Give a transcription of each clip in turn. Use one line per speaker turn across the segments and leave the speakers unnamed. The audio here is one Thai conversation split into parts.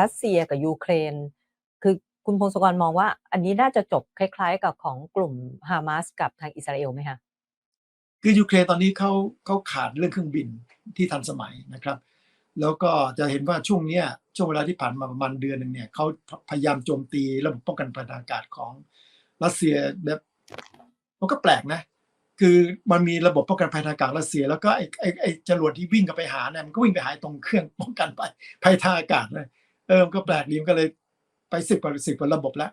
รัสเซียกับยูเครน คือคุณพงศกรมองว่า อันนี้น่าจะจบคล้าย ๆ กับของกลุ่มฮามาสกับทางอิสราเอลไหมคะ
คือยูเครนตอนนี้เขาเขาขาดเรื่องเครื่องบินที่ทันสมัยนะครับ แล้วก็จะเห็นว่าช่วงเนี้ยช่วงเวลาที่ผ่านมาประมาณเดือนหนึ่งเนี่ยเขาพยายามโจมตีระบบป้องกันภัยทางอากาศของรัสเซียแบบมันก็แปลกนะ คือมันมีระบบป้องกันภัยทางอากาศรัสเซีย แล้วก็ไอ้ไอ้ไอ้จรวดที่วิ่งกับไปหาเนี่ยมันก็วิ่งไปหาตรงเครื่องป้องกันภัยภัยทางอากาศเลย เออมันก็แปลกดีมันก็เลยไปสิบกว่าสิบกว่าระบบแล้ว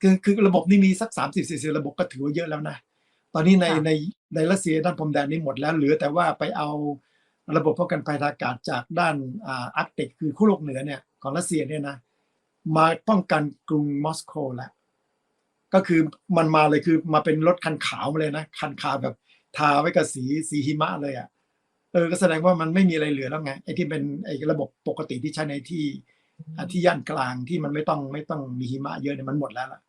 คือคือระบบนี้มีสักสามสิบสี่สิบระบบก็ถือว่าเยอะแล้วนะ ตอนนี้ใน
ค่ะ
ในในรัสเซียด้านพรมแดนนี้หมดแล้ว เหลือแต่ว่าไปเอาระบบป้องกันภัยทางอากาศจากด้านอ่าอาร์กติกคือขั้วโลกเหนือเนี่ยของรัสเซียเนี่ยนะมาป้องกันกรุงมอสโกแล้วก็คือมันมาเลยคือมาเป็นรถคันขาวมาเลยนะ คันขาวแบบทาไว้กับสีสีหิมะเลยอะเออก็แสดงว่ามันไม่มีอะไรเหลือแล้วไงไอ้ที่เป็นไอ้ระบบปกติที่ใช้ในที่อ่า ที่ย่านกลางที่มันไม่ต้องไม่ต้องมีหิมะเยอะเนี่ยมันหมดแล้วล่ะ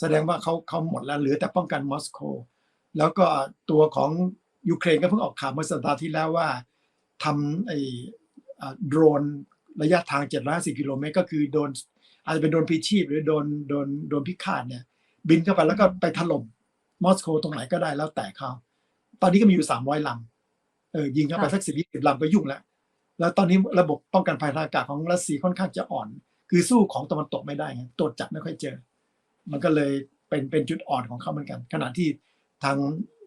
แสดงว่าเขาเขาหมดแล้วเหลือแต่ป้องกันมอสโก แล้วก็ตัวของยูเครนก็เพิ่งออกข่าวเมื่อสัปดาห์ที่แล้วว่าทำไอ้โดรนระยะทาง 750กิโลเมตรก็คือโดนอาจจะเป็นโดนพิชีพหรือโดนโดนโดนพิฆาตเนี่ยบินเข้าไปแล้วก็ไปถล่มมอสโกตรงไหนก็ได้แล้วแต่เขาตอนนี้ก็มีอยู่ 300ลำเออยิงเข้าไปสักสิบยี่สิบลำก็ยุ่งแล้ว แล้วตอนนี้ระบบป้องกันภัยทางอากาศของรัสเซียค่อนข้างจะอ่อน คือสู้ของตะวันตกไม่ได้ไงตรวจจับไม่ค่อยเจอ มันก็เลยเป็นเป็นจุดอ่อนของเขาเหมือนกัน ขณะที่ทาง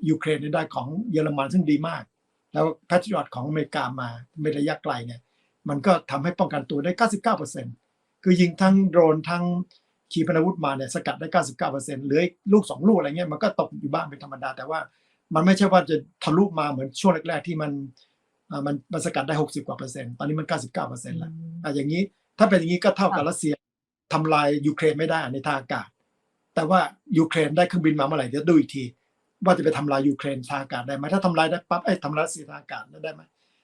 ยูเครนได้ของเยอรมันซึ่งดีมาก แล้วแพทริอตของอเมริกามาเป็นระยะไกลเนี่ยมันก็ทำให้ป้องกันตัวได้ 99%คือยิงทั้งโดรนทั้งขีปนาวุธมาเนี่ยสกัดได้ 99%เหลือลูกสองลูกอะไรเงี้ยมันก็ตกอยู่บ้างเป็นธรรมดา แต่ว่ามันไม่ใช่ว่าจะทะลุมาเหมือนช่วงแรก ๆ ที่มัน มันมันสกัดได้60กว่าเปอร์เซ็นต์ตอนนี้มัน99%แล้วอะอย่างนี้ถ้าเป็นอย่างนี้ก็เท่ากับ
ค่ะ
รัสเซียทำลายยูเครนไม่ได้ในทางอากาศ แต่ว่ายูเครนได้เครื่องบินมาเมื่อไหร่เดี๋ยวดูอีกที ว่าจะไปทำลายยูเครนทางอากาศได้ไหมถ้าทำลายได้ปั๊บไอ้ยทำลายรัสเซียทางอากาศได้ไหม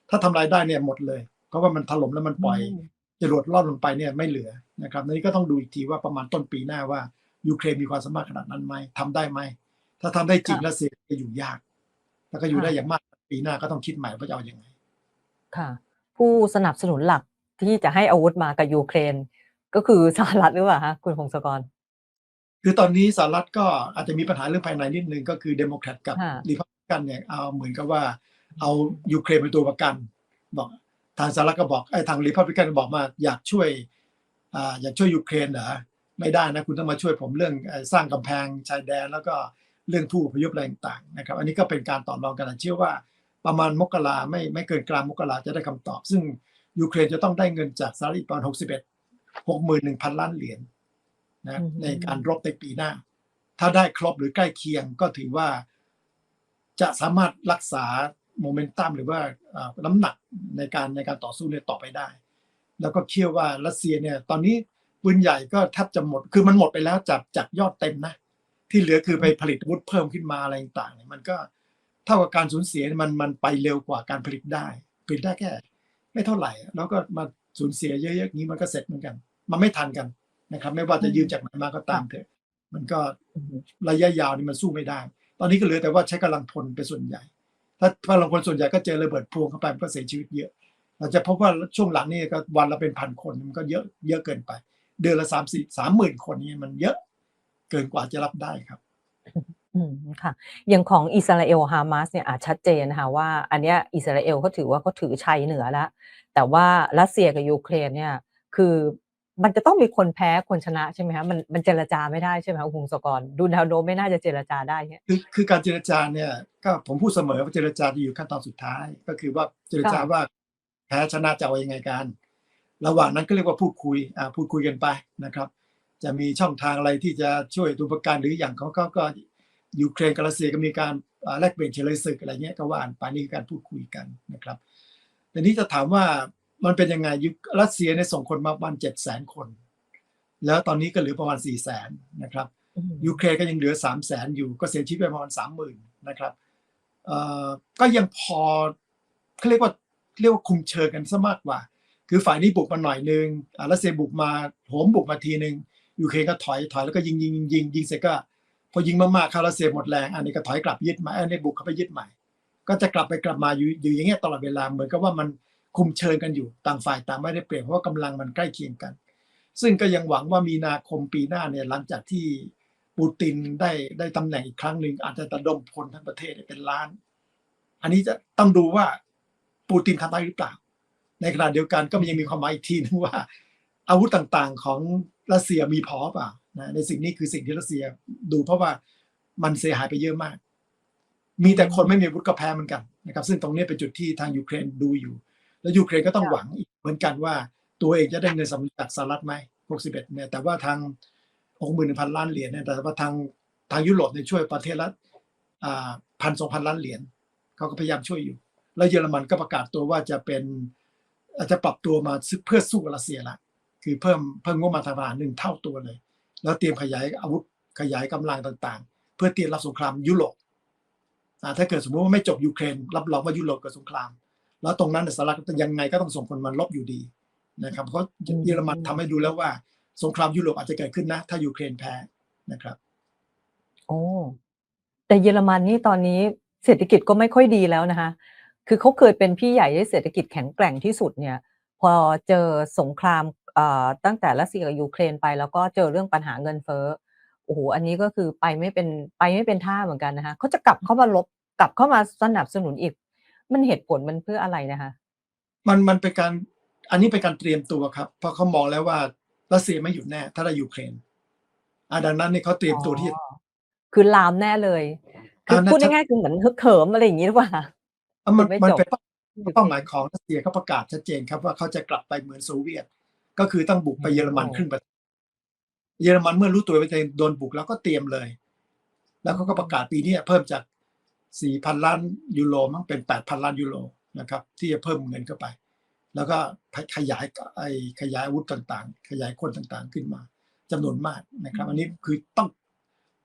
ถ้าทำลายได้เนี่ยหมดเลย เพราะว่ามันถล่มแล้วมันปล่อย
อืม
จรวดล่อนลงไปเนี่ยไม่เหลือนะครับอันนี้ก็ต้องดูอีกทีว่าประมาณต้นปีหน้าว่ายูเครนมีความสามารถขนาดนั้นไหมทำได้ไหมถ้าทำได้จริง
ค่ะ
รัสเซียจะอยู่ยาก แล้วก็อยู่
ค่ะ
ได้อย่างมากปีหน้าก็ต้องคิดใหม่ว่าจะเอาอยัางไง
ค่ะ ผู้สนับสนุนหลักที่จะให้อาวุธมากับยูเครน ก็คือสหรัฐหรือเปล่าคะคุณพงศกร
คือตอนนี้สหรัฐก็อาจจะมีปัญหาเรื่องภายในนิดนึงก็คือเดโมแครตกับ
ค่ะ
รีพับลิกันเนี่ยเอาเหมือนกับว่าเอายูเครนเป็นตัวประกัน บอกทางสหรัฐก็บอกไอ้ทางรีพับลิกันบอกมาอยากช่วยอ่าอยากช่วยยูเครนเหรอไม่ได้นะคุณต้องมาช่วยผมเรื่องเอ่อสร้างกำแพงชายแดนแล้วก็เรื่องผู้อพยพอะไรต่างๆนะครับ อันนี้ก็เป็นการต่อรองกันเชื่อว่า ประมาณมกราไม่ไม่เกินกลางมกราจะได้คำตอบ ซึ่งยูเครนจะต้องได้เงินจากสหรัฐอีกประมาณหกสิบเอ็ดหกหมื่นหนึ่งพันล้านเหรียญนะ
อืม
ในการรบในปีหน้า ถ้าได้ครบหรือใกล้เคียงก็ถือว่าจะสามารถรักษาโมเมนตัมหรือว่าเอ่อน้ำหนักในการในการต่อสู้เนี่ยต่อไปได้ แล้วก็เชื่อว่ารัสเซียเนี่ย ตอนนี้ปืนใหญ่ก็แทบจะหมด คือมันหมดไปแล้วจากจากยอดเต็มนะ ที่เหลือคือไปผลิตอาวุธเพิ่มขึ้นมาอะไรต่างๆเนี่ยมันก็ เท่ากับการสูญเสียมันมันไปเร็วกว่าการผลิตได้ผลิตได้แค่ ไม่เท่าไหร่ แล้วก็มาสูญเสียเยอะๆอย่างนี้มันก็เสร็จเหมือนกัน มันไม่ทันกันนะครับ ไม่ว่าจะยืมจากไหนมาก็ตามเถอะ มันก็ระยะยาวนี่มันสู้ไม่ได้ ตอนนี้ก็เหลือแต่ว่าใช้กำลังพลเป็นส่วนใหญ่ ถ้ากำลังพลส่วนใหญ่ก็เจอระเบิดพวงเข้าไปมันก็เสียชีวิตเยอะ เราจะพบว่าช่วงหลังนี่ก็วันละเป็นพันคนมันก็เยอะเยอะเกินไป เดือนละสามสี่สามหมื่นคนนี่มันเยอะเกินกว่าจะรับได้ครับ
อืมค่ะอย่างของอิสราเอลฮามาสเนี่ยอาจชัดเจนนะคะว่า อันเนี้ยอิสราเอลเขาถือว่าเขาถือชัยเหนือแล้ว แต่ว่ารัสเซียกับยูเครนเนี่ยคือมันจะต้องมีคนแพ้คนชนะใช่ไหมคะมันมันเจรจาไม่ได้ใช่ไหมคะคุณพงศกรดูแนวโน้มไม่น่าจะเจรจาได้เนี่ย
คือคือการเจรจาเนี่ยก็ผมพูดเสมอว่าเจรจาจะอยู่ขั้นตอนสุดท้าย ก็คือว่าเจรจา
ค่ะ
ว่าแพ้ชนะจะเอายังไงกันระหว่างนั้นก็เรียกว่าพูดคุยอ่าพูดคุยกันไปนะครับ จะมีช่องทางอะไรที่จะช่วยตัวประกันหรืออย่างเขาก็ก็ ยูเครนกับรัสเซียก็มีการอ่าแลกเปลี่ยนเฉลยศึกอะไรเงี้ยก็ว่ากันไปนี่คือการพูดคุยกันนะครับแต่นี้จะถามว่ามันเป็นยังไงยุรัสเซียเนี่ยส่งคนมาประมาณเจ็ดแสนคน แล้วตอนนี้ก็เหลือประมาณสี่แสนนะครับ
อืม
ยูเครนก็ยังเหลือสามแสนอยู่ก็เสียชีวิตไปประมาณสามหมื่นนะครับเอ่อก็ยังพอเขาเรียกว่าเรียกว่าคุมเชิงกันซะมากกว่า คือฝ่ายนี้บุกมาหน่อยนึงอ่ารัสเซียบุกมาโหมบุกมาทีนึงยูเครนก็ถอยถอยแล้วก็ยิงยิงยิงยิงยิงเสร็จก็ พอยิงมากๆเขารัสเซียหมดแรงอันนี้ก็ถอยกลับยึดมาอันนี้บุกเข้าไปยึดใหม่ ก็จะกลับไปกลับมาอยู่อยู่อย่างเงี้ยตลอดเวลาเหมือนกับว่ามันคุมเชิงกันอยู่ต่างฝ่ายต่างไม่ได้เปรียบเพราะว่ากำลังมันใกล้เคียงกัน ซึ่งก็ยังหวังว่ามีนาคมปีหน้าเนี่ยหลังจากที่ปูตินได้ได้ตำแหน่งอีกครั้งหนึ่งอาจจะระดมพลทั้งประเทศเป็นล้าน อันนี้จะต้องดูว่าปูตินทำได้หรือเปล่า ในขณะเดียวกันก็ยังมีความหมายอีกทีนึงว่า อาวุธต่างๆของรัสเซียมีพอเปล่า นะในสิ่งนี้คือสิ่งที่รัสเซียดูเพราะว่ามันเสียหายไปเยอะมาก มีแต่คนไม่มีอาวุธก็แพ้เหมือนกันนะครับ ซึ่งตรงนี้เป็นจุดที่ทางยูเครนดูอยู่ แล้วยูเครนก็ต้องหวังอีกเหมือนกันว่า ตัวเองจะได้เงินสำรจากสหรัฐไหม61เนี่ยแต่ว่าทาง61,000ล้านเหรียญเนี่ยแต่ว่าทางทางยุโรปเนี่ยช่วยประเทศละพันสองพันล้านเหรียญเขาก็พยายามช่วยอยู่ แล้วเยอรมันก็ประกาศตัวว่าจะเป็นอาจจะปรับตัวมาเพื่อสู้กับรัสเซียละคือเพิ่มเพิ่มงบมาทางทหารหนึ่งเท่าตัวเลย แล้วเตรียมขยายอาวุธขยายกำลังต่างๆ เพื่อเตรียมรับสงครามยุโรปถ้าเกิดสมมติว่าไม่จบยูเครนรับรองว่ายุโรปเกิดสงคราม แล้วตรงนั้นสหรัฐยังไงก็ต้องส่งคนมาลบอยู่ดีนะครับเพราะเยอรมันทำให้ดูแล้วว่า สงครามยุโรปอาจจะเกิดขึ้นนะ ถ้ายูเครนแพ้นะครับ
โอ้แต่เยอรมันนี่ตอนนี้เศรษฐกิจก็ไม่ค่อยดีแล้วนะคะ คือเขาเคยเป็นพี่ใหญ่ที่เศรษฐกิจแข็งแกร่งที่สุดเนี่ย พอเจอสงคราม ตั้งแต่รัสเซียกับยูเครนไป แล้วก็เจอเรื่องปัญหาเงินเฟ้อโอ้โหอันนี้ก็คือไปไม่เป็นไปไม่เป็นท่าเหมือนกันนะคะเขาจะกลับเข้ามาลบกลับเข้ามาสนับสนุนอีก มันเหตุผลมันเพื่ออะไรนะคะ
มันมันเป็นการอันนี้เป็นการเตรียมตัวครับ เพราะเขามองแล้วว่ารัสเซียไม่หยุดแน่ ถ้าได้ยูเครนอ่าดังนั้นนี่เขาเตรียมตัวที่
คือลามแน่เลย คือพูดง่ายๆคือเหมือนฮึกเหิมอะไรอย่างนี้หรือเปล่า
มัน
ไม่
มัน
จบ
เป็นเป้าหมายของรัสเซียเขาประกาศชัดเจนครับว่าเขาจะกลับไปเหมือนโซเวียต ก็คือต้องบุกไปเยอรมันครึ่งประเทศเยอรมันเมื่อรู้ตัวว่าจะโดนบุกแล้วก็เตรียมเลย แล้วเขาก็ประกาศปีนี้เพิ่มจาก4,000ล้านยูโรมั้งเป็น8,000ล้านยูโรนะครับ ที่จะเพิ่มเงินเข้าไป แล้วก็ขยายไอขยายอาวุธต่างๆ ขยายคนต่างๆขึ้นมาจำนวนมากนะครับ อันนี้คือต้อง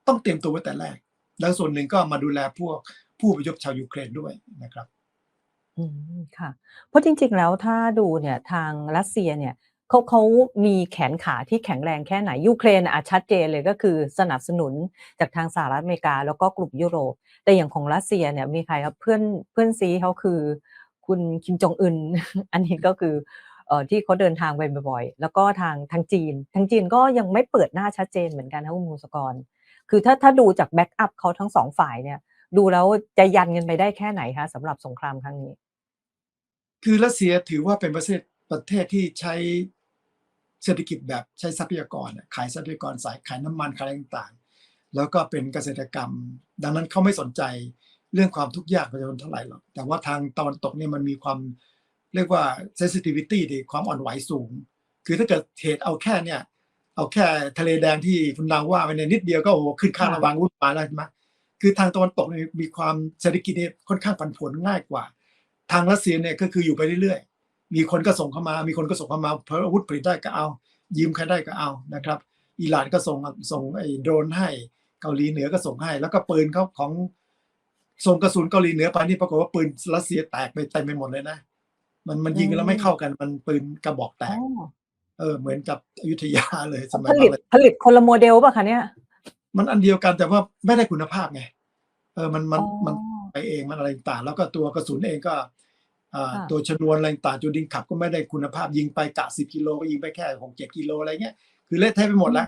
ต้องเตรียมตัวไว้แต่แรก แล้วส่วนหนึ่งก็มาดูแลพวกผู้อพยพชาวยูเครนด้วยนะครับ
อืมค่ะ เพราะจริงๆแล้วถ้าดูเนี่ยทางรัสเซียเนี่ย เขาเขามีแขนขาที่แข็งแรงแค่ไหนยูเครนอะชัดเจนเลยก็คือสนับสนุนจากทางสหรัฐอเมริกา แล้วก็กลุ่มยุโรป แต่อย่างของรัสเซียเนี่ยมีใครครับเพื่อนเพื่อนซีเขาคือคุณคิมจองอึนอันนี้ก็คือเออที่เขาเดินทางไปบ่อยๆ แล้วก็ทางทางจีน ทางจีนก็ยังไม่เปิดหน้าชัดเจนเหมือนกันนะคุณมูสกร คือถ้าถ้าดูจากแบ็กอัพเขาทั้งสองฝ่ายเนี่ย ดูแล้วจะยันกันไปได้แค่ไหนคะสำหรับสงครามครั้งนี้
คือรัสเซียถือว่าเป็นประเทศประเทศที่ใช้ เศรษฐกิจแบบใช้ทรัพยากรขายทรัพยากรสายขายน้ำมันขายอะไรต่างๆ แล้วก็เป็นเกษตรกรรม ดังนั้นเขาไม่สนใจเรื่องความทุกข์ยากประชาชนเท่าไหร่หรอกแต่ว่าทางตะวันตกเนี่ยมันมีความเรียกว่า sensitivity ดีความอ่อนไหวสูง คือถ้าเกิดเหตุเอาแค่เนี่ยเอาแค่ทะเลแดงที่คุณนางว่าไปเนี่ยนิดเดียวก็โอ้โหขึ้นค่าระวังวุ่นวายแล้วใช่ไหมคือทางตะวันตกมีความเศรษฐกิจเนี่ยค่อนข้างผันผวนง่ายกว่า ทางรัสเซียเนี่ยก็คืออยู่ไปเรื่อยๆ มีคนก็ส่งเข้ามา มีคนก็ส่งเข้ามาเพราะอาวุธผลิตได้ก็เอา ยืมใครได้ก็เอานะครับอิหร่านก็ส่งส่งไอ้โดรนให้เกาหลีเหนือก็ส่งให้ แล้วก็ปืนเขาของส่งกระสุนเกาหลีเหนือไปนี่ปรากฏว่าปืนรัสเซียแตกไปเต็มไปหมดเลยนะมันมันยิงกันแล้วไม่เข้ากันมันปืนกระบอกแต
อ๋
ก
อ
เออ เหมือนกับอยุธยาเลยสมัย
ผลิต
ก่อน
ผลิตคนละโมเดลป่ะคะเนี่ย
มันอันเดียวกันแต่ว่าไม่ได้คุณภาพไง เออมันมัน
อ๋อ
มันไปเองมันอะไรต่างแล้วก็ตัวกระสุนเองก็อ่า
ค่ะ
ตัวชนวนอะไรต่างจุดดินขับก็ไม่ได้คุณภาพยิงไปกะสิบกิโลก็ยิงไปแค่หกเจ็ดกิโลอะไรเงี้ยคือเละเทะไปหมดแล้ว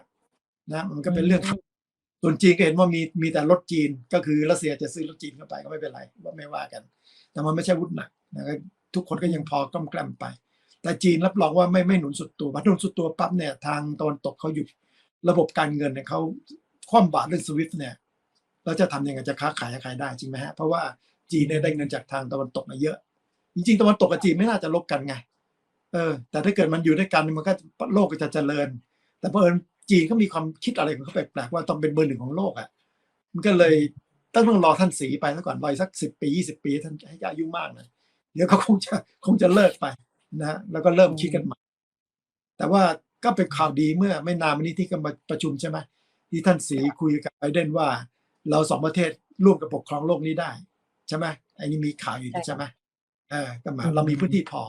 นะมันก็เป็นเรื่อง
อืม
ส่วนจีนก็เห็นว่ามีมีแต่รถจีน ก็คือรัสเซียจะซื้อรถจีนเข้าไปก็ไม่เป็นไรว่าไม่ว่ากัน แต่มันไม่ใช่อาวุธหนักนะครับทุกคนก็ยังพอกำแกล้มไป แต่จีนรับรองว่าไม่ไม่หนุนสุดตัวพอหนุนสุดตัวปั๊บเนี่ยทางตะวันตกเขาหยุดระบบการเงินเนี่ยเขาคว่ำบาตรเรื่องสวิฟเนี่ยแล้วจะทำยังไงจะค้าขายกับใครได้จริงไหมฮะเพราะว่าจีนเนี่ยได้เงินจากทางตะวันตกมาเยอะ จริงๆตะวันตกกับจีนไม่น่าจะลบกันไง เออ แต่ถ้าเกิดมันอยู่ด้วยกันมันก็โลกก็จะเจริญ แต่เพอเอิญจีนก็มีความคิดอะไรของเขาแปลกๆว่าต้องเป็นเบอร์หนึ่งของโลกอะ มันก็เลยต้องต้องรอท่านสีไปซะก่อนรอสักสิบปียี่สิบปีท่านให้อายุมากหนะเดี๋ยวเขาคงจะคงจะเลิกไปนะแล้วก็เริ่มคิดกันใหม่ แต่ว่าก็เป็นข่าวดีเมื่อไม่นานมานี้ที่ก็มาประชุมใช่ไหมที่ท่านสีคุยกับไบเดนว่า เราสองประเทศร่วมกับปกครองโลกนี้ได้ ใช่ไหมไอ้นี่มีข่าวอยู่ใช่ไหม ออก็หมายเรามีพื้นที่พอ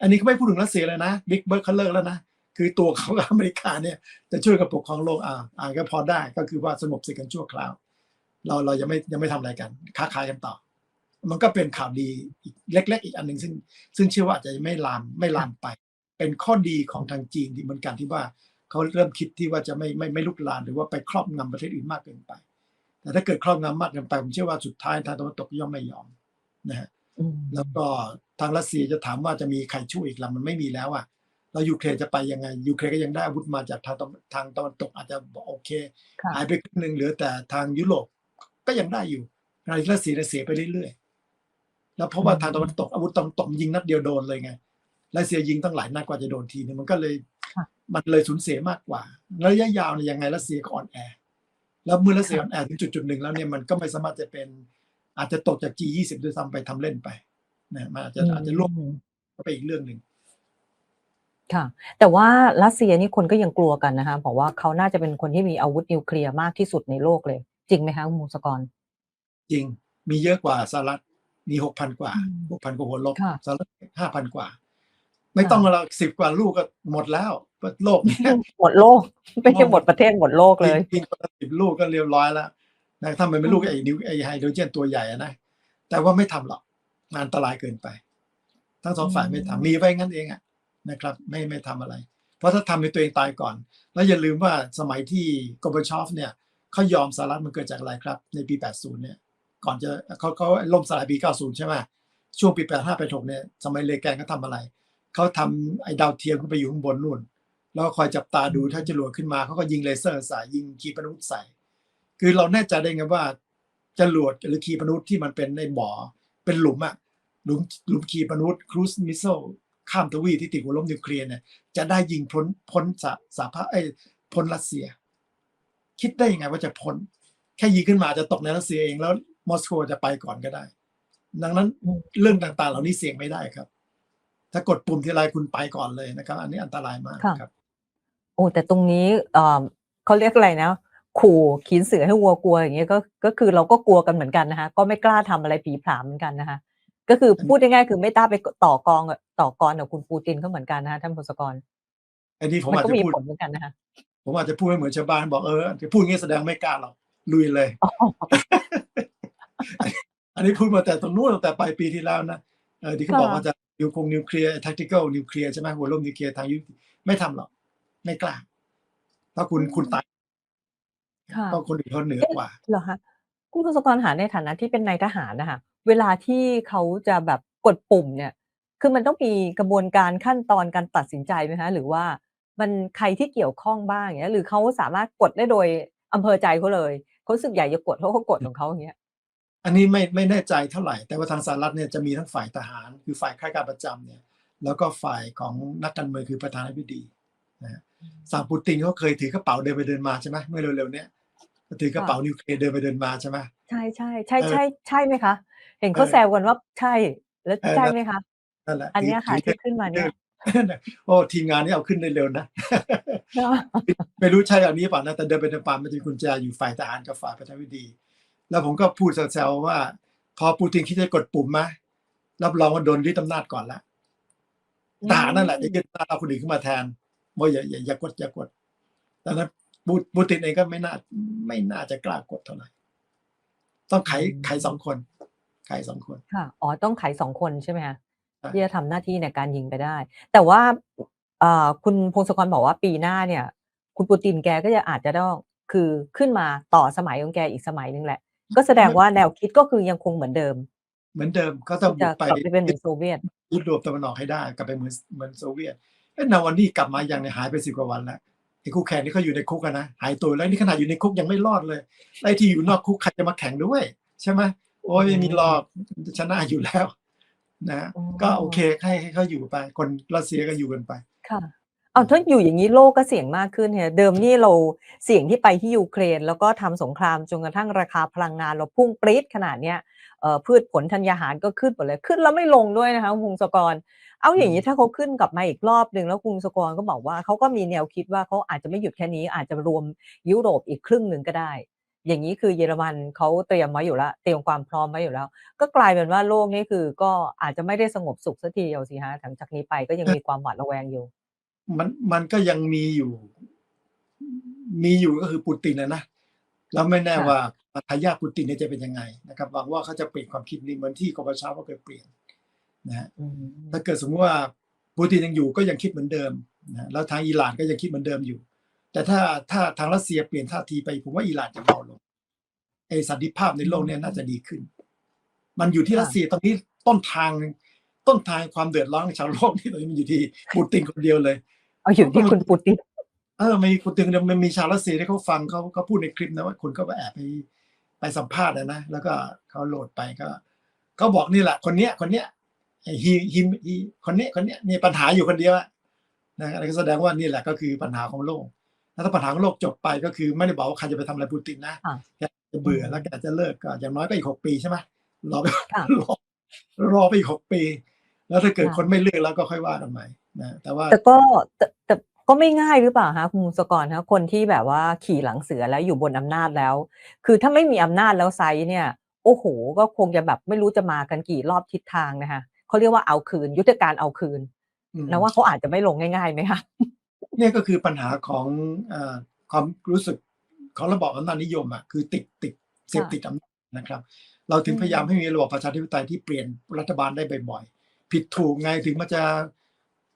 อันนี้ก็ไม่พูดถึงรัสเซียเลยนะบิ๊กเบิร์ดเขาเลิกแล้วนะคือตัวเขากับอเมริกาเนี่ยจะช่วยกับปกครองโลกอ่าอ่าก็พอได้ก็คือว่าสงบศึกกันชั่วคราว เราเรายังไม่ยังไม่ทำอะไรกัน ค้าขายกันต่อ มันก็เป็นข่าวดีอีกเล็ก ๆ อีกอันหนึ่งซึ่ง ซึ่งเชื่อว่าอาจจะไม่ลามไม่ลามไป เป็นข้อดีของทางจีนที่เหมือนกันที่ว่าเขาเริ่มคิดที่ว่าจะไม่ไม่ไม่ลุกลามหรือว่าไปครอบงำประเทศอื่นมากเกินไป แต่ถ้าเกิดครอบงำมากเกินไปผมเชื่อว่าสุดท้ายทางตะวันตกย่อมไม่ยอมนะฮะ
อืม
แล้วก็ทางรัสเซียจะถามว่าจะมีใครช่วยอีกละมันไม่มีแล้วอะแล้วยูเครนจะไปยังไงยูเครนก็ยังได้อาวุธมาจากทางตะวันทางตะวันตกอาจจะบอกโอเค
ค่ะ
หายไปครึ่งหนึ่งเหลือแต่ทางยุโรปก็ยังได้อยู่ขณะที่รัสเซียเนี่ยเสียไปเรื่อยๆแล้วเพราะว่าทางตะวันตกอาวุธตะวันตกมันยิงนัดเดียวโดนเลยไงรัสเซียยิงตั้งหลายนัดกว่าจะโดนทีนึงมันก็เลย
ค่ะ
มันเลยสูญเสียมากกว่าระยะยาวเนี่ยยังไงรัสเซียก็อ่อนแอแล้วเมื่อรัสเซียอ่อนแอถึงจุดจุดๆหนึ่งแล้วเนี่ยมันก็ไม่สามารถจะเป็น อาจจะตกจาก G20 ด้วยซ้ำไปทำเล่นไปนะมันอาจจะอาจจะล่วง
อืม
ไปอีกเรื่องหนึ่ง
ค่ะ แต่ว่ารัสเซียนี่คนก็ยังกลัวกันนะคะบอกว่าเขาน่าจะเป็นคนที่มีอาวุธนิวเคลียร์มากที่สุดในโลกเลย จริงไหมคะคุณมงศกร
จริงมีเยอะกว่าสหรัฐมีหกพันกว่า
อืม
หกพันกว่าหัวลบ
ค่ะ
สหรัฐห้าพันกว่า ไม่ต้องเราสิบกว่าลูกก็หมดแล้วโลกเนี่ย
หมดโลกไม่ใช่หมดประเทศหมดโลกเลย
ยิงคนละสิบลูกก็เรียบร้อยแล้ว นะถ้ามันเป็นลูกไอ้นิวไอ้ไฮโดรเจนตัวใหญ่อะนะแต่ว่าไม่ทำหรอกมันอันตรายเกินไป ทั้งสองฝ่ายไม่ทำมีไว้งั้นเองอะนะครับ ไม่ไม่ทำอะไร เพราะถ้าทำในตัวเองตายก่อน แล้วอย่าลืมว่าสมัยที่กอบชอฟเนี่ยเขายอมสหรัฐมันเกิดจากอะไรครับ ในปี 80 เนี่ย ก่อนจะเขาเขาล่มสลายปี 90 ใช่ไหมช่วงปี 85 86เนี่ยสมัยเลแกนเขาทำอะไร เขาทำไอ้ดาวเทียมขึ้นไปอยู่ข้างบนนู่น แล้วก็คอยจับตาดูถ้าจรวดขึ้นมาเขาก็ยิงเลเซอร์ใส่ยิงขีปนาวุธใส่ คือเราแน่ใจได้ไงว่าจรวดหรือขีปนาวุธที่มันเป็นในบ่อเป็นหลุมอะหลุมหลุมขีปนาวุธครูซมิสเซลข้ามทวีปที่ติดหัวล้มนิวเคลียร์เนี่ยจะได้ยิงพ้นพ้นสาสาภาพเอ้ยพ้นรัสเซีย คิดได้ยังไงว่าจะพ้น แค่ยิงขึ้นมาจะตกในรัสเซียเองแล้วมอสโกจะไปก่อนก็ได้ ดังนั้น
อืม
เรื่องต่างๆ เหล่านี้เสี่ยงไม่ได้ครับ ถ้ากดปุ่มทีไรคุณไปก่อนเลยนะครับ อันนี้อันตรายมาก
ค่ะ
ครับ
โอ้แต่ตรงนี้เอ่อเขาเรียกอะไรนะ ขู่ขีนเสือให้วัวกลัวอย่างเงี้ยก็ก็คือเราก็กลัวกันเหมือนกันนะคะ ก็ไม่กล้าทำอะไรผีผลามเหมือนกันนะคะ ก็คือพูดง่ายๆคือไม่กล้าไปต่อกองกับต่อกรกับคุณปูตินก็เหมือนกันนะคะท่านพงศกร
อันนี้ผม
มัน
อาจ
ก็
จะ
มี
พูด
ผลเหมือนกันนะคะ
ผมอาจจะพูดให้เหมือนชาวบ้านบอกเออจะพูดอย่างนี้แสดงไม่กล้าหรอกลุยเลย
อ๋อ
อันนี้พูดมาแต่ตรงนู้นตั้งแต่ปลายปีที่แล้วนะเออที่เขาบอก
ค่ะ
ว่าจะนิวคงนิวเคลียร์ tactical นิวเคลียร์ใช่ไหมหัวล่มนิวเคลียร์ทางยุทธไม่ทำหรอกไม่กล้าเพราะคุณคุณตาย
ค่ะ
เพราะคนอื่นเขาเหนือกว่า
เหรอคะคุณพงศกรหาในฐานะที่เป็นนายทหารนะคะเวลาที่เขาจะแบบกดปุ่มเนี่ย คือมันต้องมีกระบวนการขั้นตอนการตัดสินใจไหมคะหรือว่ามันใครที่เกี่ยวข้องบ้างอย่างเงี้ย หรือเขาสามารถกดได้โดยอำเภอใจเขาเลยเขารู้สึกอยากจะกดเขาก็กดของเขาอย่างเงี้ย
อันนี้ไม่ไม่แน่ใจเท่าไหร่ แต่ว่าทางสหรัฐเนี่ยจะมีทั้งฝ่ายทหาร คือฝ่ายข้าราชการประจำเนี่ย แล้วก็ฝ่ายของนักการเมืองคือประธานาธิบดีนะฮะ สั่งปูตินเขาเคยถือกระเป๋าเดินไปเดินมาใช่ไหมเมื่อเร็วๆเนี้ยถือกระเป๋านิวเคลียร์เดินไปเดินมาใช่ไหม
ใช่ใช่ใช่
เออ
ใช่ใช่ไหมคะ เห็นเขา
เออ
แซวกันว่าใช่แล้ว
เออ
ใช่
นั่น
ไหมคะ
นั่นแหละ
อันเนี้ยค่ะ
ถื
ที่ขึ้นมาเนี่ย
โอ้ทีมงานนี่เอาขึ้นได้เร็วนะไม่รู้ใช่อันนี้เปล่านะแต่เดินไปเดินมามันจะมีกุญแจอยู่ฝ่ายทหารกับฝ่ายประธานาธิบดีแล้วผมก็พูดแซวๆว่า พอปูตินคิดจะกดปุ่มมารับรองว่าโดนยึดอำนาจก่อนละทหารนั่นแหละจะยึดอำนาจเอาคนอื่นขึ้นมาแทน ว่าอย่าอย่าอย่ากดอย่ากดดังนั้นปูปูตินเองก็ไม่น่าไม่น่าจะกล้ากดเท่าไหร่ต้องไข
อืม
ไขสองคนไขสองคน
ค่ะอ๋อต้องไขสองคนใช่ไหมคะ
ใช่
ที่จะทำหน้าที่ในการยิงไปได้ แต่ว่าเอ่อคุณพงศกรบอกว่าปีหน้าเนี่ย คุณปูตินแกก็จะอาจจะต้องคือขึ้นมาต่อสมัยของแกอีกสมัยหนึงแหละ ก็แสดงว่าแนวคิดก็คือยังคงเหมือนเดิม
เหมือนเดิมเขาต้อง
ที่
บุ
จะ
กไป
กลับไปเป็นเหมือนโซเวียต
ยุโรปตะวันออกให้ได้กลับไปเหมือนเหมือนโซเวียต เอ้นาวันนี้กลับมายังเนี่ยหายไปสิบกว่าวันแล้วไอ้คู่แข่งที่เขาอยู่ในคุกอะนะหายตัวแล้วนี่ขนาดอยู่ในคุกยังไม่รอดเลยไอ้ที่อยู่นอกคุกใครจะมาแข่งด้วย ใช่ไหมโอ้ยไม่มีรอบชนะอยู่แล้ว นะ
อ๋อ
ก็โอเคให้ให้เขาอยู่ไป คนรัสเซียก็อยู่กันไป
ค่ะเอาถ้าอยู่อย่างนี้โลกก็เสี่ยงมากขึ้นเนี่ยเดิมนี่เราเสี่ยงที่ไปที่ยูเครน แล้วก็ทำสงครามจนกระทั่งราคาพลังงานเราพุ่งปรี๊ดขนาดเนี้ยเอ่อพืชผลธัญญาหารก็ขึ้นหมดเลยขึ้นแล้วไม่ลงด้วยนะคะคุณพงศกร เอาอย่างนี้ถ้าเขาขึ้นกลับมาอีกรอบหนึ่งแล้วคุณพงศกรก็บอกว่าเขาก็มีแนวคิดว่าเขาอาจจะไม่หยุดแค่นี้ อาจจะรวมยุโรปอีกครึ่งหนึ่งก็ได้ อย่างนี้คือเยอรมันเขาเตรียมไว้อยู่แล้วเตรียมความพร้อมไว้อยู่แล้ว ก็กลายเป็นว่าโลกนี้คือก็อาจจะไม่ได้สงบสุขสักทีเดียวสิฮะหลังจากนี้ไปก็ยังมีความหวาดระแวงอยู่
มันมันก็ยังมีอยู่ มีอยู่ก็คือปูตินนะนะแล้วไม่แน่
ค่ะ
ว่าทายาทปูตินเนี่ยจะเป็นยังไงนะครับหวังว่าเขาจะเปลี่ยนความคิดนี้เหมือนที่กบชก็เคยเปลี่ยน นะฮะ
อืม
ถ้าเกิดสมมติว่าปูตินยังอยู่ก็ยังคิดเหมือนเดิมนะแล้วทางอิหร่านก็ยังคิดเหมือนเดิมอยู่ แต่ถ้าถ้าทางรัสเซียเปลี่ยนท่าทีไปผมว่าอิหร่านจะเบาลงไอ้สันติภาพในโลกเนี่ยน่าจะดีขึ้น มันอยู่ที่
ค่ะ
รัสเซียตรงนี้ต้นทางต้นทางความเดือดร้อนของชาวโลกนี่ตรงนี้มันอยู่ที่ปูตินคนเดียวเลย
เอาอยู่ที่คุณปูติน
เออมีคนตึงมันมีชาวรัสเซียที่เขาฟังเขาเขาพูดในคลิปนะว่าคนก็ไปแอบไปไปสัมภาษณ์นะนะแล้วก็เขาโหลดไปก็เขาบอกนี่แหละคนเนี้ยคนเนี้ย ฮีฮีฮีคนเนี้ยคนเนี้ยนี่ปัญหาอยู่คนเดียวอะนะอะไรก็แสดงว่านี่แหละก็คือปัญหาของโลกแล้วถ้าปัญหาของโลกจบไปก็คือไม่ได้บอกว่าใครจะไปทำอะไรปูตินนะ
ค่ะ
แกจะเบื่อแล้วแกจะเลิกก็อย่างน้อยก็อีกหกปีใช่ไหมรอไป
ค่ะ
รอรอไปอีกหกปี แล้วถ้าเกิด
ค่ะ
คนไม่เลือกแล้วก็ค่อยว่ากันใหม่นะแต่ว่า
แต่ก็แต่แต่ก็ไม่ง่ายหรือเปล่าคะคุณมุสกรคะคนที่แบบว่าขี่หลังเสือแล้วอยู่บนอำนาจแล้ว คือถ้าไม่มีอำนาจแล้วไซส์เนี่ย โอ้โห ก็คงจะแบบไม่รู้จะมากันกี่รอบทิศทางนะคะ เขาเรียกว่าเอาคืน ยุทธการเอาคืน
อืม
นะว่าเขาอาจจะไม่ลงง่ายๆไหมคะ
เนี่ยก็คือปัญหาของเออความรู้สึกของระบอบอำนาจนิยมอะคือติดติดเสพติดอำนาจนะครับ เราถึง
อืม
พยายามให้มีระบอบประชาธิปไตยที่เปลี่ยนรัฐบาลได้บ่อยๆ ผิดถูกไงถึงมันจะ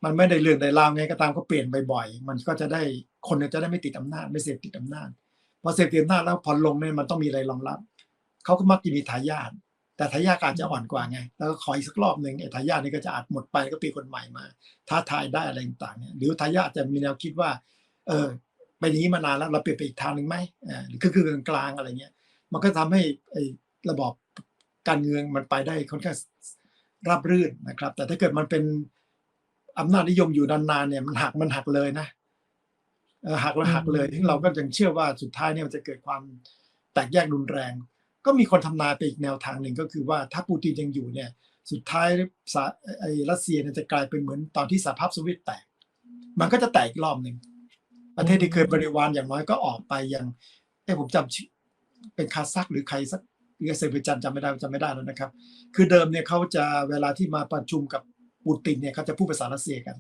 มันไม่ได้เรื่องใดราวไงก็ตามก็เปลี่ยนบ่อยๆ มันก็จะได้คนเนี่ยจะได้ไม่ติดอำนาจไม่เสพติดอำนาจพอเสพติดอำนาจแล้วพอลงเนี่ยมันต้องมีอะไรรองรับเขาก็มักจะมีทายาท แต่ทายาทก็อาจจะอ่อนกว่าไง แล้วก็ขออีกสักรอบหนึ่งไอ้ทายาทนี่ก็จะอาจหมดไปก็ปีคนใหม่มา ท้าทายได้อะไรต่างๆเนี่ยหรือทายาทจะมีแนวคิดว่า เออไปนอย่างนี้มานานแล้วเราเปลี่ยนไปอีกทางหนึ่งไหมอ่าหรือคือคือกลางๆอะไรเงี้ย มันก็ทำให้ไอ้ระบอบการเมืองมันไปได้ค่อนข้างราบรื่นนะครับ แต่ถ้าเกิดมันเป็นอำนาจนิยมอยู่นานๆเนี่ยมันหักมันหักเลยนะเออหักแล้วหักเลย
อืม
ซึ่งเราก็ยังเชื่อว่าสุดท้ายเนี่ยมันจะเกิดความแตกแยกรุนแรง ก็มีคนทำนายไปอีกแนวทางหนึ่งก็คือว่าถ้าปูตินยังอยู่เนี่ยสุดท้ายไอ้รัสเซียจะกลายเป็นเหมือนตอนที่สหภาพโซเวียตแตก มันก็จะแตกอีกรอบหนึ่งประเทศที่เคยบริวารอย่างน้อยก็ออกไปอย่างเอ้ผมจำชื่อเป็นคาซักหรือใครสักหรืออาเซอร์ไบจานจำไม่ได้จำไม่ได้แล้วนะครับ คือเดิมเนี่ยเขาจะเวลาที่มาประชุมกับปูตินเนี่ยเขาจะพูดภาษารัสเซียกัน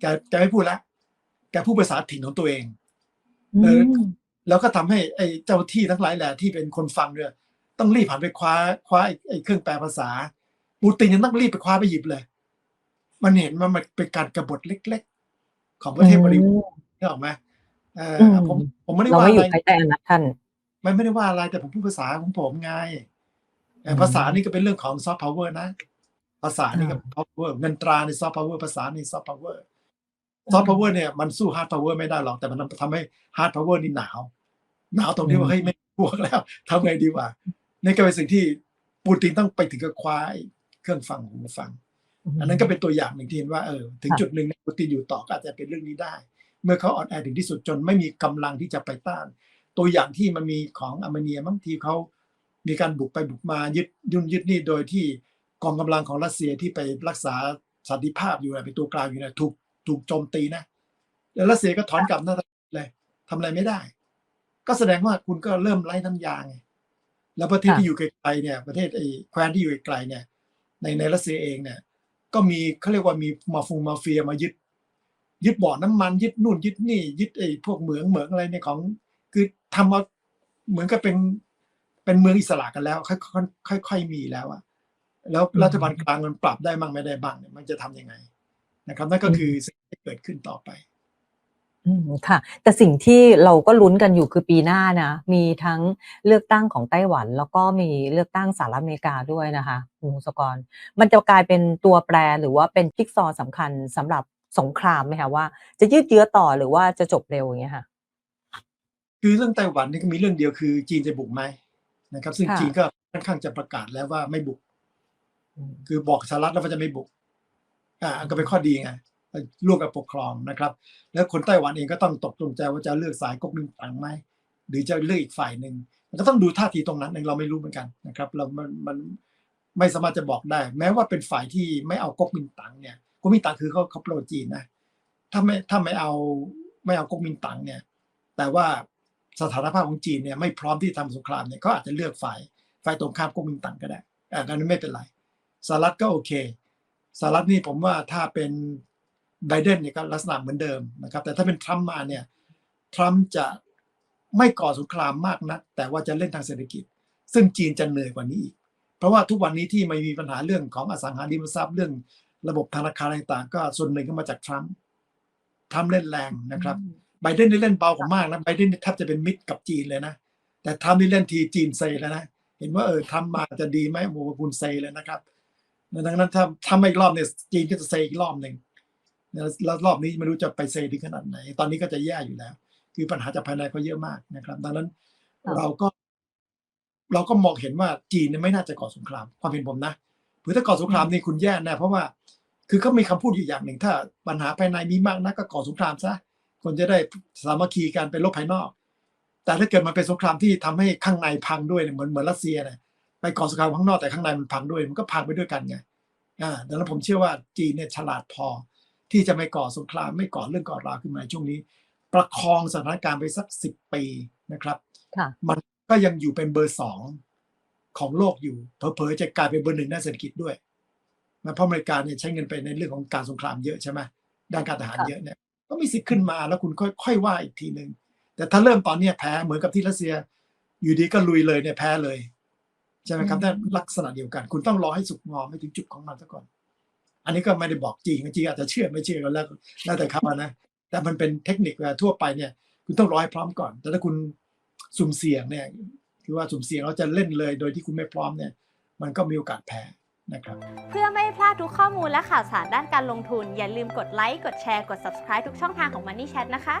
แกแกไม่พูดละแกพูดภาษาถิ่นของตัวเองเออ แล้วก็ทำให้ไอ้เจ้าที่ทั้งหลายแหละที่เป็นคนฟังเนี่ยต้องรีบหันไปคว้าคว้าไอ้ไอ้เครื่องแปลภาษา ปูตินยังต้องรีบไปคว้าไปหยิบเลย มันเห็นว่ามันเป็นการกรบฏเล็ก ๆ ของประเทศบริวารนึกออกไหมเออ
อืม
ผมผมไม่ได้
เรา
ว่า
ไม่อ
อะไร
ยู่ภายใต้อำนาจท่าน
ไม่ไม่ได้ว่าอะไรแต่ผมพูดภาษาของผมไงเอ่อ
อืม
ภาษานี่ก็เป็นเรื่องของซอฟต์พาวเวอร์นะ ภาษานี่ก็
อ่า
พาวเวอร์เงินตราในซอฟต์พาวเวอร์ภาษาในซอฟต์พาวเวอร์ ซอฟต์พาวเวอร์เนี่ยมันสู้ฮาร์ดพาวเวอร์ไม่ได้หรอกแต่มันทำให้ฮาร์ดพาวเวอร์นี่หนาว หนาวตรงที่ว่าเฮ้ยไม่บวกแล้วทำไงดีวะนี่ก็เป็นสิ่งที่ปูตินต้องไปถึงกับคว้าไอ้เครื่องฟังหูฟัง อันนั้นก็เป็นตัวอย่างหนึ่งที่เห็นว่าเออถึง
ค่ะ
จุดหนึ่งปูตินอยู่ต่อก็อาจจะเป็นเรื่องนี้ได้ เมื่อเขาอ่อนแอถึงที่สุดจนไม่มีกำลังที่จะไปต้าน ตัวอย่างที่มันมีของอาร์เมเนียบางทีเขามีการบุกไปบุกมายึดยุ่นยึดนี่โดยที่กองกำลังของรัสเซียที่ไปรักษาสันติภาพอยู่น่ะเป็นตัวกลางอยู่นะถูก ถูกโจมตีนะ แล้วรัสเซียก็ถอนกลับหน้าเลยทำอะไรไม่ได้ ก็แสดงว่าคุณก็เริ่มไร้น้ำยาไงแล้วประเทศ
ค่ะ
ที่อยู่ไกลๆเนี่ยประเทศไอ้แคว้นที่อยู่ไกลๆเนี่ย ในในรัสเซียเองเนี่ย ก็มีเขาเรียกว่ามีมาฟงมาเฟียมายึด ยึดบ่อน้ำมัน ยึดนู่นยึดนี่ ยึดไอ้พวกเหมืองเหมืองอะไรในยของ คือทำมาเหมือนกับเป็นเป็นเมืองอิสระกันแล้ว ค่อยๆค่อยๆมีแล้วอะแล้ว
อืม
รัฐบาลกลางมันปรับได้บ้างไม่ได้บ้างเนี่ยมันจะทำยังไงนะครับ นั่นก็คือสิ่งที่ เกิดขึ้นต่อไป
อืมค่ะ แต่สิ่งที่เราก็ลุ้นกันอยู่คือปีหน้านะ มีทั้งเลือกตั้งของไต้หวัน แล้วก็มีเลือกตั้งสหรัฐอเมริกาด้วยนะคะคุณพงศกร มันจะกลายเป็นตัวแปรหรือว่าเป็นจิ๊กซอว์สำคัญสำหรับสงครามไหมคะว่าจะยืดเยื้อต่อหรือว่าจะจบเร็วอย่างเงี้ยค่ะ
คือเรื่องไต้หวันนี่ก็มีเรื่องเดียวคือจีนจะบุกไหมนะครับ ซึ่ง
ค่ะ
จีนก็ค่อนข้างจะประกาศแล้วว่าไม่บุก
อืม
คือบอกสหรัฐแล้วว่าจะไม่บุก อ่าก็เป็นข้อดีไง ร่วมกับปกครองนะครับ แล้วคนไต้หวันเองก็ต้องตกลงใจว่าจะเลือกสายก๊กมินตั๋งไหมหรือจะเลือกอีกฝ่ายหนึ่งมันก็ต้องดูท่าทีตรงนั้นเองเราไม่รู้เหมือนกันนะครับเรามันมันไม่สามารถจะบอกได้ แม้ว่าเป็นฝ่ายที่ไม่เอาก๊กมินตั๋งเนี่ยก๊กมินตั๋งคือเขาเขาโปรจีนนะถ้าไม่ถ้าไม่เอาไม่เอาก๊กมินตั๋งเนี่ยแต่ว่าสถานภาพของจีนเนี่ยไม่พร้อมที่ทำสงครามเนี่ยเขาอาจจะเลือกฝ่ายฝ่ายตรงข้ามก๊กมินตั๋งก็ได้อ่าดังนั้นไม่เป็นไรสหรัฐก็โอเคสหรัฐนี่ผมว่าถ้าเป็น ไบเดนเนี่ยก็ลักษณะเหมือนเดิมนะครับ แต่ถ้าเป็นทรัมป์มาเนี่ยทรัมป์จะไม่ก่อสงครามมากนัก แต่ว่าจะเล่นทางเศรษฐกิจ ซึ่งจีนจะเหนื่อยกว่านี้อีก เพราะว่าทุกวันนี้ที่ไม่มีปัญหาเรื่องของอสังหาริมทรัพย์เรื่องระบบธนาคารต่างๆ ก็ส่วนหนึ่งก็มาจากทรัมป์ทรัมป์เล่นแรงนะครับไบเดนได้เล่นเบากว่ามากนะไบเดนนี่แทบจะเป็นมิตรกับจีนเลยนะ แต่ทรัมป์นี่เล่นทีจีนเซแล้วนะเห็นว่าเออทำมาจะดีไหมโมกุลเซเลยนะครับดังนั้นถ้าทำไม่อีกรอบเนี่ยจีนก็จะเซอีกรอบหนึ่ง แล้วรอบนี้ไม่รู้จะไปเซถึงขนาดไหน ตอนนี้ก็จะแย่อยู่แล้ว คือปัญหาจากภายในก็เยอะมากนะครับ ดังนั้น
ครับ
เราก็ เราก็มองเห็นว่าจีนเนี่ยไม่น่าจะก่อสงคราม ความเห็นผมนะเผื่อถ้าก่อสงครามนี่คุณแย่แน่เพราะว่า คือเขามีคำพูดอยู่อย่างหนึ่ง ถ้าปัญหาภายในมีมากนักก็ก่อสงครามซะคนจะได้สามัคคีกันเป็นโลกภายนอก แต่ถ้าเกิดมันเป็นสงครามที่ทำให้ข้างในพังด้วยเนี่ยเหมือนเหมือนรัสเซียเนี่ยไปก่อสงครามข้างนอกแต่ข้างในมันพังด้วย มันก็พังไปด้วยกันไงอ่าดังนั้นผมเชื่อว่าจีนเนี่ยฉลาดพอ ที่จะไม่ก่อสงครามไม่ก่อเรื่องก่อราวขึ้นมาในช่วงนี้ ประคองสถานการณ์ไปสักสิบปีนะครับ
ค่ะ
มันก็ยังอยู่เป็นเบอร์สองของโลกอยู่เผลอๆจะกลายเป็นเบอร์หนึ่งด้านเศรษฐกิจด้วยนะเพราะอเมริกาเนี่ยใช้เงินไปในเรื่องของการสงครามเยอะใช่ไหมด้านการทหาร
ค่ะ
เยอะเนี่ยก็มีสิทธิ์ขึ้นมาแล้วคุณค่อยค่อยว่าอีกทีหนึ่งแต่ถ้าเริ่มตอนเนี้ยแพ้เหมือนกับที่รัสเซีย อยู่ดีก็ลุยเลยเนี่ยแพ้เลยใช่ไหมครับ
อืม
แต่ลักษณะเดียวกัน คุณต้องรอให้สุกงอมให้ถึงจุดของมันซะก่อน อันนี้ก็ไม่ได้บอกจริงจริงอาจจะเชื่อไม่เชื่อก็แล้วแล้วแต่เขานะ แต่มันเป็นเทคนิคเวลาทั่วไปเนี่ย คุณต้องรอให้พร้อมก่อน แต่ถ้าคุณสุ่มเสี่ยงเนี่ยคือว่าสุ่มเสี่ยงเราจะเล่นเลย โดยที่คุณไม่พร้อมเนี่ย มันก็มีโอกาสแพ้นะครับ
เพื่อไม่พลาดทุกข้อมูลและข่าวสารด้านการลงทุน อย่าลืมกดไลค์กดแชร์กด subscribe ทุกช่องทางของ Money Chat นะคะ